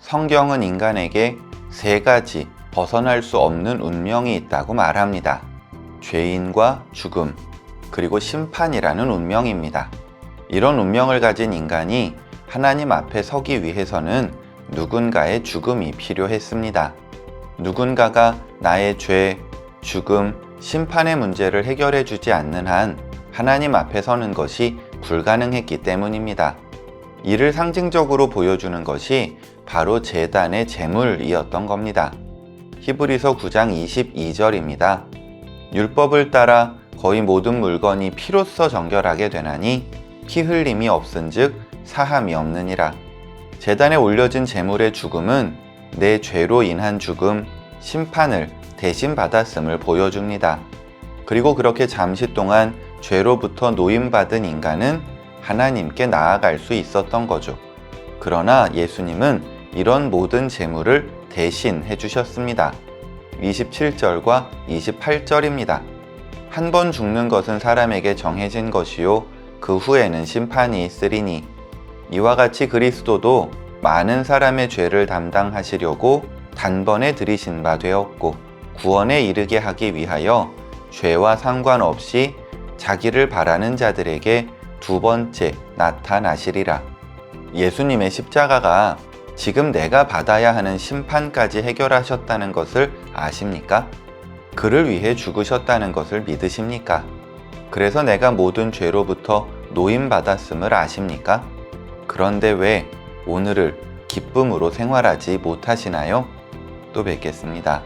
성경은 인간에게 세 가지 벗어날 수 없는 운명이 있다고 말합니다. 죄인과 죽음, 그리고 심판이라는 운명입니다. 이런 운명을 가진 인간이 하나님 앞에 서기 위해서는 누군가의 죽음이 필요했습니다. 누군가가 나의 죄, 죽음, 심판의 문제를 해결해 주지 않는 한 하나님 앞에 서는 것이 불가능했기 때문입니다. 이를 상징적으로 보여주는 것이 바로 재단의 제물이었던 겁니다. 히브리서 9장 22절입니다. 율법을 따라 거의 모든 물건이 피로써 정결하게 되나니 피 흘림이 없은즉 사함이 없느니라. 재단에 올려진 제물의 죽음은 내 죄로 인한 죽음, 심판을 대신 받았음을 보여줍니다. 그리고 그렇게 잠시 동안 죄로부터 노임받은 인간은 하나님께 나아갈 수 있었던 거죠. 그러나 예수님은 이런 모든 재물을 대신 해주셨습니다. 27절과 28절입니다. 한 번 죽는 것은 사람에게 정해진 것이요. 그 후에는 심판이 있으리니. 이와 같이 그리스도도 많은 사람의 죄를 담당하시려고 단번에 들이신 바 되었고, 구원에 이르게 하기 위하여 죄와 상관없이 자기를 바라는 자들에게 두 번째 나타나시리라. 예수님의 십자가가 지금 내가 받아야 하는 심판까지 해결하셨다는 것을 아십니까? 그를 위해 죽으셨다는 것을 믿으십니까? 그래서 내가 모든 죄로부터 노임받았음을 아십니까? 그런데 왜 오늘을 기쁨으로 생활하지 못하시나요? 또 뵙겠습니다.